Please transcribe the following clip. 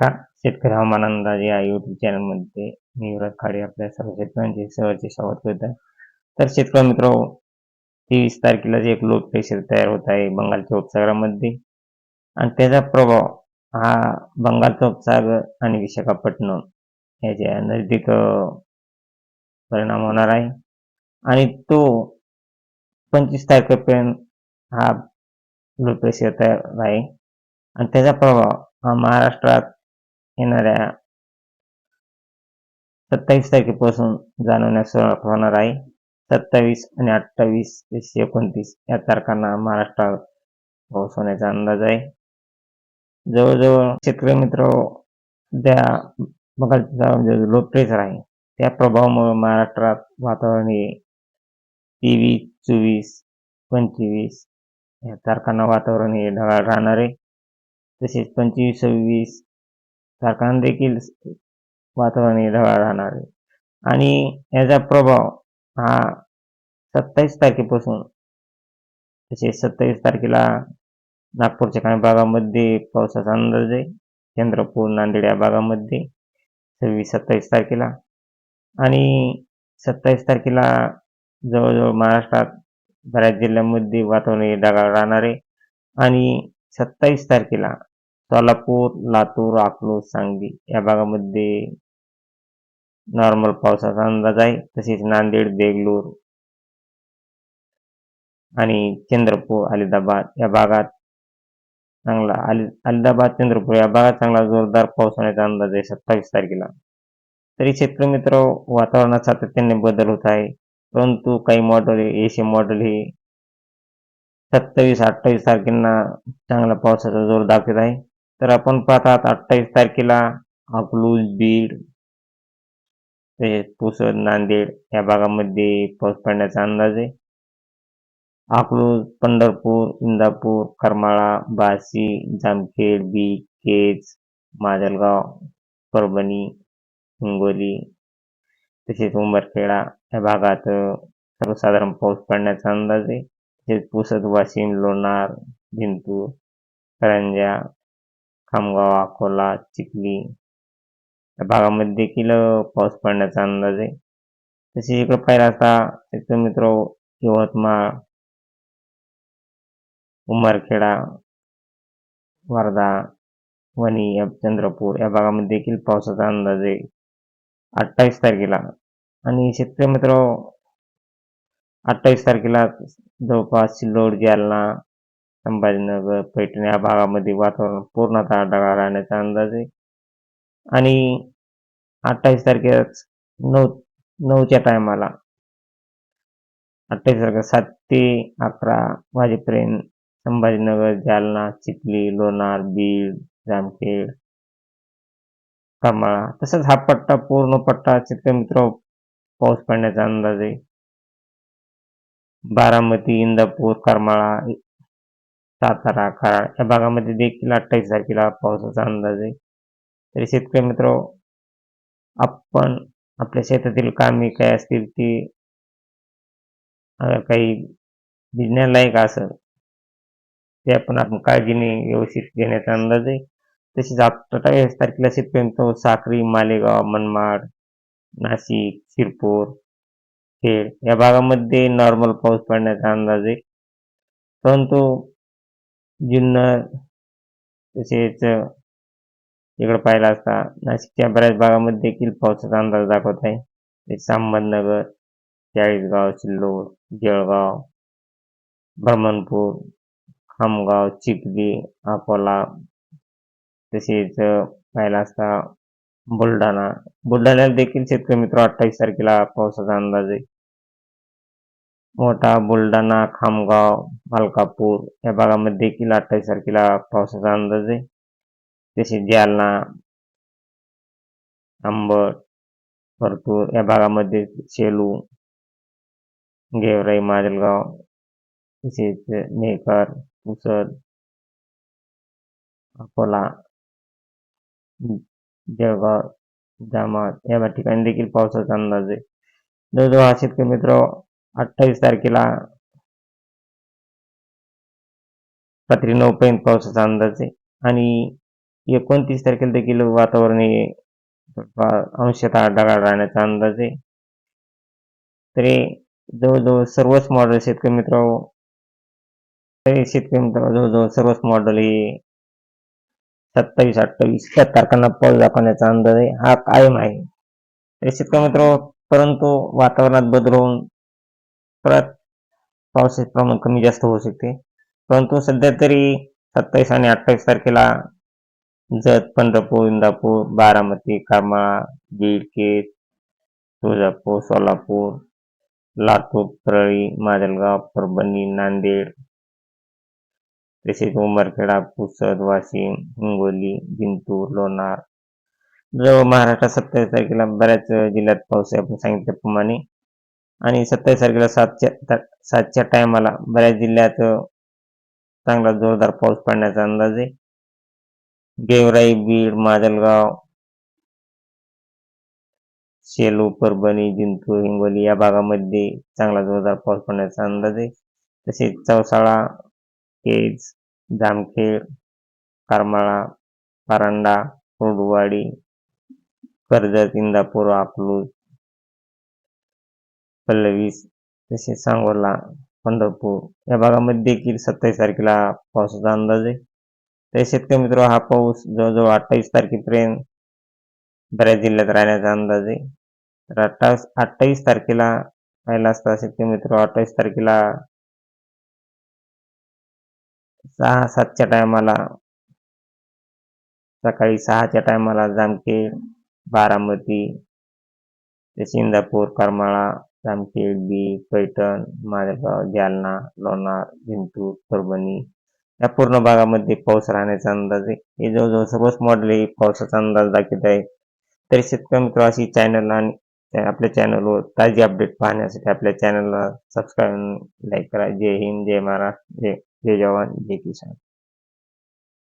नमस्कार. शेतकरी हवामान अंदाज या युट्यूब चॅनलमध्ये मी युवराज खाडे आपल्या सर्व शेतकऱ्यांचे सहर्ष स्वागत करत. आहे तर शेतकरी मित्र तेवीस तारखेला जे एक लो प्रेशर तयार होत आहे बंगालच्या उपसागरामध्ये आणि त्याचा प्रभाव हा बंगालचा उपसागर आणि विशाखापट्टणम याच्या नजदीक परिणाम होणार आहे. आणि तो पंचवीस तारखेपर्यंत हा लो प्रेशर तयार आहे. आणि त्याचा प्रभाव हा महाराष्ट्रात येणाऱ्या सत्तावीस तारखेपासून जाणवण्यास सुरुवात होणार आहे. सत्तावीस आणि अठ्ठावीस ते एकोणतीस या तारखांना महाराष्ट्रात पाऊस होण्याचा अंदाज आहे. जवळजवळ शेतकरी मित्र त्या बघायचा म्हणजे जो लो प्रेशर आहे त्या प्रभावामुळे महाराष्ट्रात वातावरण हे तेवीस चोवीस पंचवीस या तारखांना वातावरण हे ढगाळ राहणार आहे. तसेच पंचवीस सव्वीस झारखंड देखील वातावरण हे ढगाळ राहणार आहे. आणि याचा प्रभाव हा सत्तावीस तारखेपासून तसेच सत्तावीस तारखेला नागपूरच्या काही भागामध्ये पावसाचा अंदाज आहे. चंद्रपूर नांदेड या भागामध्ये सव्वीस सत्तावीस तारखेला. आणि सत्तावीस तारखेला जवळजवळ महाराष्ट्रात बऱ्याच जिल्ह्यांमध्ये वातावरण ढगाळ राहणार आहे. आणि सत्तावीस तारखेला सोलापूर लातूर अकलूज सांगली या भागामध्ये नॉर्मल पावसाचा अंदाज आहे. तसेच नांदेड देगलूर आणि चंद्रपूर अलिदाबाद या भागात चांगला अली अलिदाबाद चंद्रपूर या भागात चांगला जोरदार पाऊस होण्याचा अंदाज आहे सत्तावीस तारखेला. तरी शेतकरी मित्र वातावरणात सातत्याने बदल होत आहे. परंतु काही मॉडेल एशियन मॉडेल हे सत्तावीस अठ्ठावीस तारखेंना चांगला पावसाचा जोर दाखवत आहे. तर आपण पाहतात अठ्ठावीस तारखेला अकलूज बीड तसेच पुसद नांदेड या भागामध्ये पाऊस पडण्याचा अंदाज आहे. अकलूज पंढरपूर इंदापूर करमाळा बासी जामखेड बीड केज माजलगाव परभणी हिंगोली तसेच उंबरखेडा या भागात सर्वसाधारण पाऊस पडण्याचा अंदाज आहे. तसेच पुसद वाशिम लोणार जिंतूर करंजा खामगाव अकोला चिखली या भागामध्ये देखील पाऊस पडण्याचा अंदाज आहे. तसेच इकडं पाहिला असता तिथं मित्र यवतमाळ उमरखेडा वर्धा वणी या चंद्रपूर या भागामध्ये देखील पावसाचा अंदाज आहे. अठ्ठावीस तारखेला आणि शेतकरी मित्र अठ्ठावीस तारखेला जवळपास सिल्लोड जालना संभाजीनगर पैठण या भागामध्ये वातावरण पूर्णतः ढगाळ राहण्याचा अंदाज आहे. आणि अठ्ठावीस तारखेच नऊ नऊच्या टायमाला अठ्ठावीस तारखेला सात ते अकरा वाजेपर्यंत संभाजीनगर जालना चिखली लोणार बीड जामखेड करमाळा तसंच हा पट्टा पूर्ण पट्टा शेतकरी मित्र पाऊस पडण्याचा अंदाज आहे. बारामती इंदापूर करमाळा सातारा कराड या भागामध्ये देखील अठ्ठावीस तारखेला पावसाचा अंदाज आहे. तरी शेतकरी मित्र आपण आपल्या शेतातील कामे काय असतील ती काही बिजण्यालायक असेल ते आपण आपण काळजीने व्यवस्थित घेण्याचा अंदाज आहे. तसेच अठ्ठावीस तारखेला शेतकरी मित्र साक्री मालेगाव मनमाड नाशिक शिरपूर खेड या भागामध्ये नॉर्मल पाऊस पडण्याचा अंदाज आहे. परंतु जुन्नर तसेच इकडं पाहिला असता नाशिकच्या बऱ्याच भागामध्ये देखील पावसाचा अंदाज दाखवत आहे. ते अहमदनगर चाळीसगाव सिल्लोड जळगाव ब्रह्मणपूर खामगाव चिखली अकोला तसेच पाहिला असता बुलढाणा. बुलढाण्याला देखील शेतकरी मित्र अठ्ठावीस तारखेला पावसाचा अंदाज आहे. मोठा बुलढाणा खामगाव मलकापूर या भागामध्ये देखील अठ्ठावीस तारखेला पावसाचा अंदाज आहे. तसेच जालना अंबड परतूर या भागामध्ये सेलू गेवराई माजलगाव तसेच मेकर पुसद अकोला जळगाव जामत या ठिकाणी देखील पावसाचा अंदाज आहे. जवळजवळ हा शेतकरी मित्र अठ्ठावीस तारखेला रात्री नऊ पर्यंत पावसाचा अंदाज आहे. आणि एकोणतीस तारखेला देखील वातावरण हे अंशतः ढगाळ राहण्याचा अंदाज आहे. तरी जवळजवळ सर्वच मॉडेल शेतकरी मित्र तरी शेतकरी मित्र जवळजवळ सर्वच मॉडेल हे सत्तावीस अठ्ठावीस या तारखांना पाऊस दाखवण्याचा अंदाज आहे. हा कायम आहे. तरी शेतकरी मित्र परंतु वातावरणात बदल होऊन परत पावसाचे प्रमाण कमी जास्त होऊ शकते. परंतु सध्या तरी सत्तावीस आणि अठ्ठावीस तारखेला जत पंढरपूर इंदापूर बारामती कामा बीडकेत तुळजापूर सोलापूर लातूर परळी माजलगाव परभणी नांदेड तसेच उमरखेडा पुसद वाशिम हिंगोली जिंतूर लोणार. जवळ महाराष्ट्रात सत्तावीस तारखेला बऱ्याच जिल्ह्यात पाऊस आहे आपण सांगितल्याप्रमाणे. आणि सत्तावीस तारखेला सातच्या सातच्या टायमाला बऱ्याच जिल्ह्यात चांगला जोरदार पाऊस पडण्याचा अंदाज आहे. गेवराई बीड माजलगाव सेलू परभणी जिंतूर हिंगोली या भागामध्ये चांगला जोरदार पाऊस पडण्याचा अंदाज आहे. तसेच चौसाळा केज जामखेड करमाळा परांडा कोडवाडी कर्जत इंदापूर अकलूज पल्लवीस तसेच सांगोला पंढरपूर या भागामध्ये देखील सत्तावीस तारखेला पावसाचा अंदाज आहे. तर शेतकरी मित्र हा पाऊस जवळजवळ अठ्ठावीस तारखेपर्यंत बऱ्याच जिल्ह्यात राहण्याचा अंदाज आहे. तर अठ्ठावीस अठ्ठावीस तारखेला पाहिला असता शेतकरी मित्र अठ्ठावीस तारखेला सहा सातच्या टायमाला सकाळी सहाच्या टायमाला जामखेड बारामती ते इंदापूर करमाळा जामखेड बीड पैठण मालेगाव जालना लोणार जिंतूर परभणी. या पूर्ण भागामध्ये पाऊस राहण्याचा अंदाज आहे. हे जवळजवळ सर्वच मॉडेल हे पावसाचा अंदाज दाखवत आहे. तरी शेतकरी मित्र अशी चॅनल आणि आपल्या चॅनलवर ताजी अपडेट पाहण्यासाठी आपल्या चॅनलला सबस्क्राईब लाईक करा. जय हिंद जय महाराष्ट्र जय जय जवान जय किसान.